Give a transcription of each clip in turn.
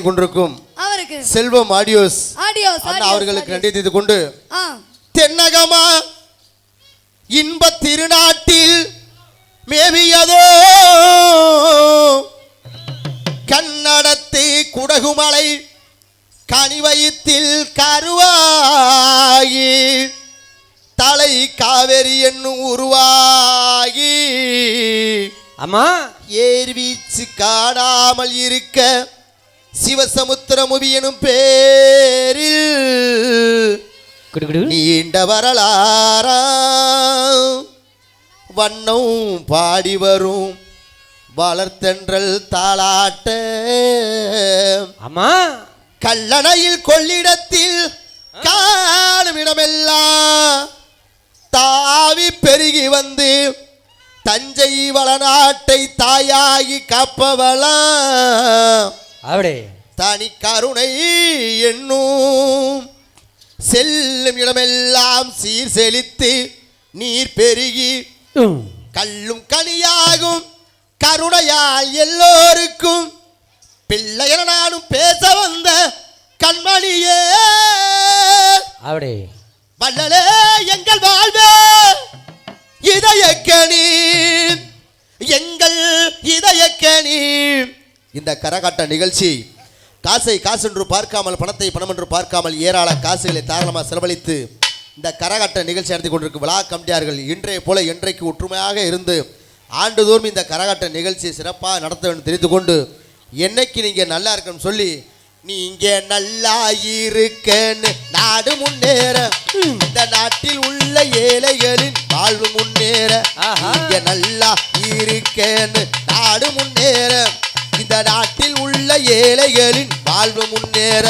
கொண்டிருக்கும். அவருக்கு செல்வம் audios. Audio அண்ணா அவர்களுக்கு நன்றி தெரிந்து கொண்டு தென்னகமா இன்ப திருநாட்டில் மேவியதோ கன்னடத்து குடகுமலை கனிவயத்தில் கருவாகி தலை காவேரி என்னும் உருவாகி அம்மா. ஏர் வீச்சு காணாமல் இருக்க சிவசமுத்திரமுவி எனும் பேரில் குடு குடு நீண்ட வரலாறா வண்ணம் பாடி வரும் வளர்த்தென்றல் தாளாட்ட. அம்மா கல்லணையில் கொள்ளிடத்தில் காணும் இடமெல்லாம் தாவி பெருகி வந்து தஞ்சை வளநாட்டை தாயாகி காப்பவளாம். அப்படி தனி கருணை என்னும் செல்லும் இடமெல்லாம் சீர் செழித்து நீர் பெருகி. கல்லும் கனியாகும் கருணையால் எல்லோருக்கும் பிள்ளையன நானும் பேச வந்த கண்மணியே. அப்படி வள்ளலே எங்கள் வாழ்வே இதயக்கணி. எங்கள் இதயக்கணி. இந்த கரகாட்ட நிகழ்ச்சி காசை காசு என்று பார்க்காமல் பணத்தை பணம் என்று பார்க்காமல் ஏராள காசுகளை தாராளமாக செலவழித்து இந்த கரகாட்ட நிகழ்ச்சி நடத்தி கொண்டிருக்கும் விழா கமிட்டியார்கள் இன்றைய போல என்றைக்கு ஒற்றுமையாக இருந்து ஆண்டுதோறும் இந்த கரகாட்ட நிகழ்ச்சியை சிறப்பாக நடத்த வேண்டும் தெரிந்து கொண்டு என்னைக்கு நீங்கள் நல்லா இருக்கணும்னு சொல்லி நீங்க நல்லா இருக்கன்னு நாடு முன்னேற இந்த நாட்டில் உள்ள ஏழைகளின் வாழ்வு முன்னேற. நீங்க நல்லா இருக்கன்னு ஏழைகளின் வாழ்வு முன்னேற.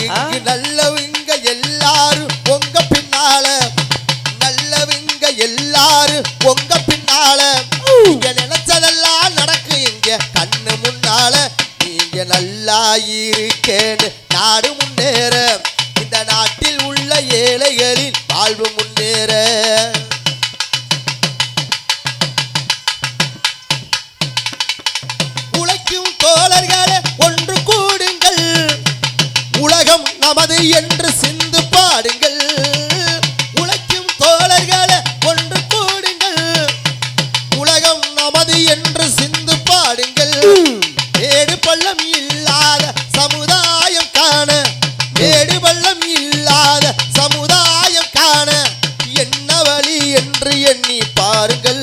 இங்கு நல்லவங்க எல்லாரும் உங்க பின்னால. நல்லவங்க எல்லாரும் உங்க பின்னால. நீங்க நினைச்சதெல்லாம் நடக்கும் இங்க கண்ணு முன்னால. நீங்க நல்லா இருக்கேன்னு உலகம் என்று சிந்து பாடுங்கள். உழைக்கும் தோழர்களை ஒன்று கூடுங்கள். உலகம் நமது என்று சிந்து பாடுங்கள். ஏடு பள்ளம் இல்லாத சமுதாயம் காண ஏடு பள்ளம் இல்லாத சமுதாயம் காண என்ன வழி என்று எண்ணி பாருங்கள்.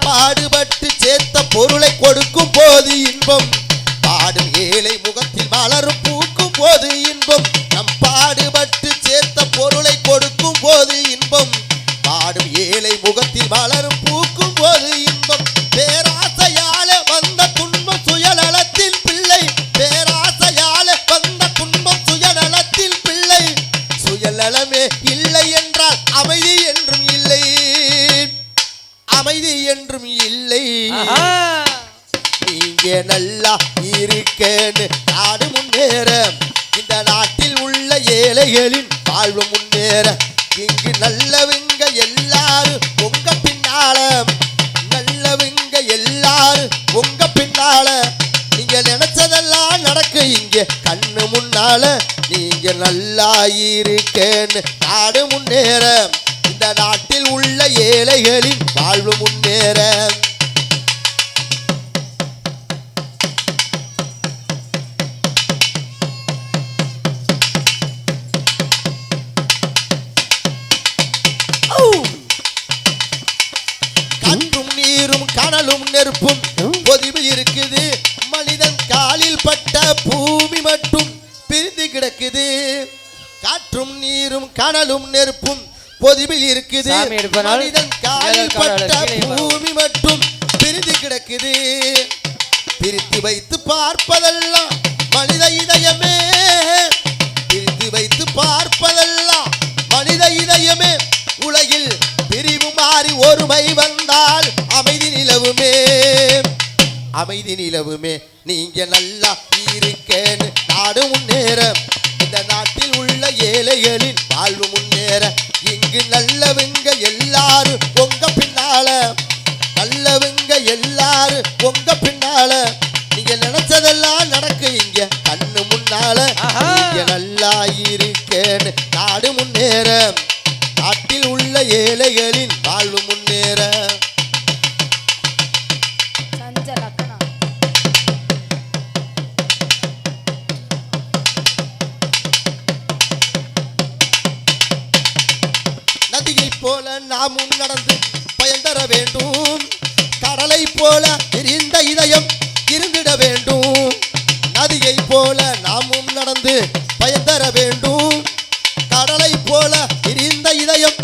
பாடுபட்டு சேர்த்த பொருளை கொடுக்கும் போது இன்பம். பாடும் ஏழை முகத்தில் மலரும் பூக்கும் போது இன்பம். வாழ்வு முன்னேற. இங்கு நல்லவங்க எல்லாரும் உங்க பின்னால. நல்லவங்க எல்லாரும் உங்க பின்னால. நீங்க நினைச்சதெல்லாம் நடக்கும் இங்க கண்ணு முன்னால. நீங்க நல்லா இருக்கேன்னு நாடு முன்னேற. இந்த நாட்டில் உள்ள ஏழைகளின் வாழ்வு முன்னேற. கிடக்குது. காற்றும் நீரும் கடலும் நெருப்பும் பொதுவில் இருக்குது. பூமி மட்டும் பிரிந்து கிடக்குது. பிரித்து வைத்து பார்ப்பதெல்லாம் மனித இதயமே. பிரித்து வைத்து பார்ப்பதெல்லாம் மனித இதயமே. உலகில் பிரிவு மாறி ஒருமை வந்தால் அமைதி நிலவுமே. அமைதி நிலவுமே. நீங்க நல்லா இருக்கேன்னு நாடு முன்னேற ஏழைகளின் வாழ்வு முன்னேற இங்கு நல்லவங்க எல்லாரும் உங்க பின்னால. நல்லவங்க எல்லாரும் உங்க பின்னால. நாமும் நடந்து பயன்தர வேண்டும். கடலை போல விரிந்த இதயம் இருந்திட வேண்டும். நதியை போல நாமும் நடந்து பயன்தர வேண்டும். கடலை போல விரிந்த இதயம்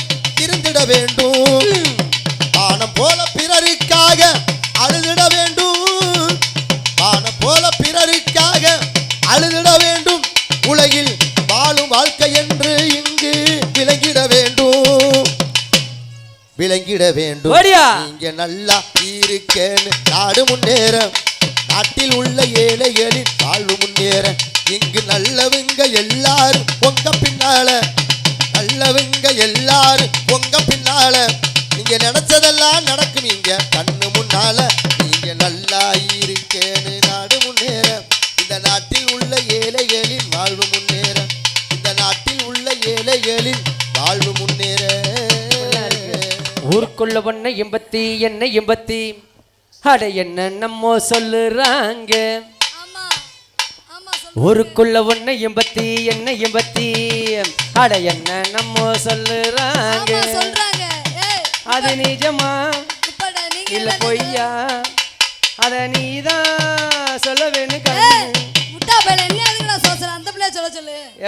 விளங்கிட வேண்டும். நீங்க நல்லா இருக்கேன்னு நாடு முன்னேற. நாட்டில் உள்ள ஏழைகளின் வாழ்வு முன்னேற. இங்கு நல்லவங்க எல்லாரும் உங்க பின்னால. பொண்ணை எம்பத்தி என்ன எம்பத்தி. அட என்ன நம்ம சொல்லுறாங்க. ஊருக்குள்ள ஒண்ணு எம்பத்தி என்ன எம்பத்தி. அட என்ன நம்ம சொல்லுறாங்க. அது நிஜமா? இல்ல என்ன பொய்யா? அத நீதான் சொல்ல வேணும் என்ன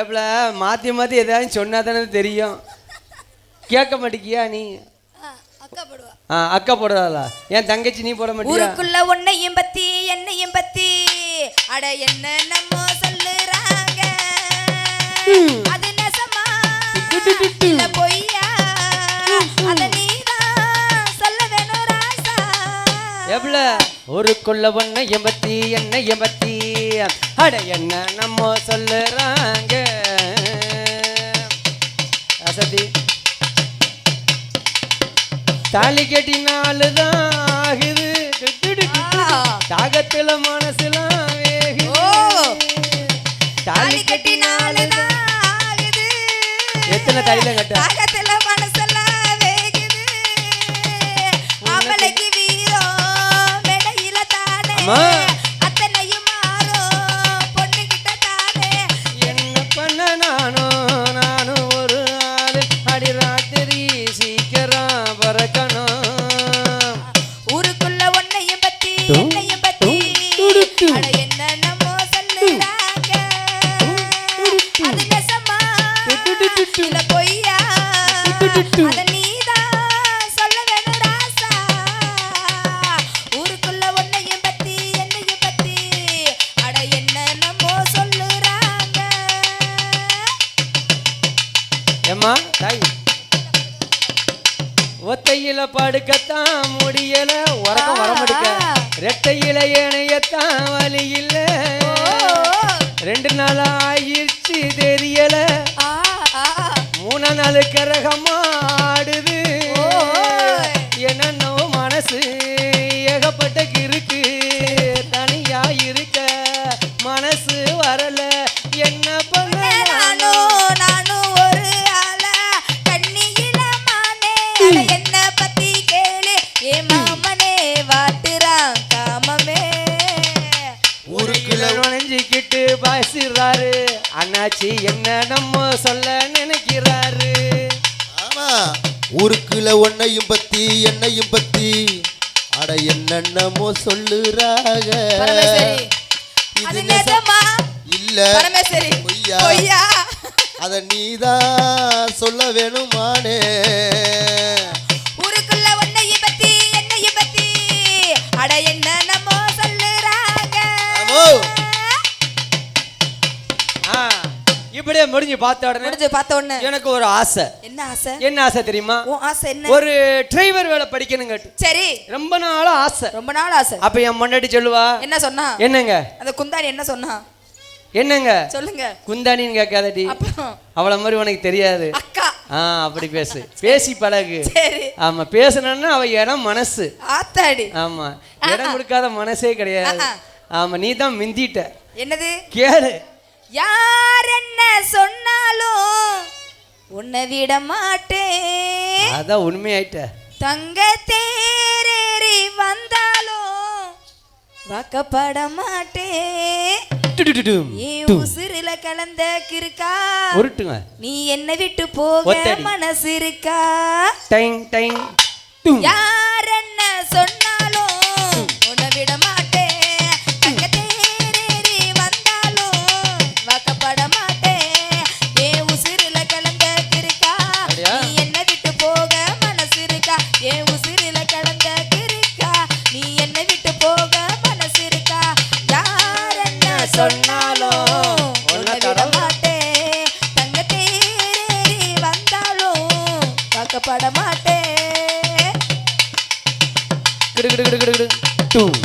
எப்பல மாத்தி மாத்தி ஏதாவது சொன்னா தானே தெரியும். கேட்க மாட்டேங்கியா நீ? அக்கா அக்கா போடுறாளா என் தங்கச்சி நீ போட மாட்டியா? ஊருக்குள்ள உன்னையும் பத்தி என்னையும் பத்தி அட என்ன நம்ம சொல்லுறாங்க? அது நெசமா? இல்ல பொய்யா? அத நீதான் சொல்ல வேணும் ராசா எவ்வள? ஊருக்குள்ள அட என்ன நம்ம சொல்லுறாங்க? அசதி தாலி கட்டி நாளுதான் ஆகுது. தாகத்துல ஓ. தாலி தாலி கட்டி கட்டி நாளுதான் ஆகுது. எத்தனை தாலில கட்ட? தாகத்துல மனசெல்லாம் வேகுது. அவளைக்கு வீரம் மெடையில தானே. ஒத்தையில படுக்கத்தான் முடியல. உறக்கம் வரமடுக்க ரெட்டையில ஏனையத்தான் வழி இல்ல. ரெண்டு நாள் ஆயிடுச்சு தெரியல. மூணு நாள் கரகமா ஆடுது. ஓய். என்னன்னோ மனசு பேசுறாரு. அண்ணாச்சி என்ன நம்ம சொல்ல நினைக்கிறாரு? ஆமா ஊருக்குள்ள ஒன்னையும் பத்தி என்னையும் பத்தி அட என்னென்னமோ சொல்லுறாக. அது நிஜமா? இல்ல பரமேஸ்வரி பொய்யா? பொய்யா? அத நீதான் சொல்ல வேணுமானே. முடி முடிஞ்சு பார்த்த உடனே முடிஞ்சு பார்த்த உடனே எனக்கு ஒரு ஆசை. என்ன ஆசை? என்ன ஆசை தெரியுமா? உன் ஆசை என்ன? ஒரு டிரைவர் வேலை படிக்கணும் கேட்டு. சரி. ரொம்ப நாளா ஆசை. ரொம்ப நாள் ஆசை. அப்ப என் முன்னாடி சொல்லுவா? என்ன சொன்னா? என்னங்க? அந்த குந்தாணி என்ன சொன்னா? என்னங்க? சொல்லுங்க. குந்தானின்னு கேட்காதடி. அவள மாதிரி உனக்கு தெரியாது. அக்கா. ஆ அப்படி பேசு. பேசி பழகு. சரி. ஆமா பேசணும்னா அவ இடம் மனசு. ஆத்தாடி. ஆமா இடம் கொடுக்காத மனசே கிடையாது. ஆமா நீ தான் மிந்திட்ட. என்னது? கேளு. யார் உன்னை விட மாட்டேன் அதான் உண்மையாயிட்ட. தங்க தேரேறி வந்தாலும் வாக்கப்பட மாட்டேன் உசுருல கலந்த கிருக்கா உருட்டுங்க. நீ என்ன விட்டு போக. மனசு இருக்கா டைங் டைங். யார் என்ன சொன்னாலும் சொன்னாலும் உன்னை விட மாட்டேன் தங்க தேரேறி வந்தாலும் வாக்கப்பட மாட்டேன் கிடு கிடு கிடு கிடு கிடு. டும்.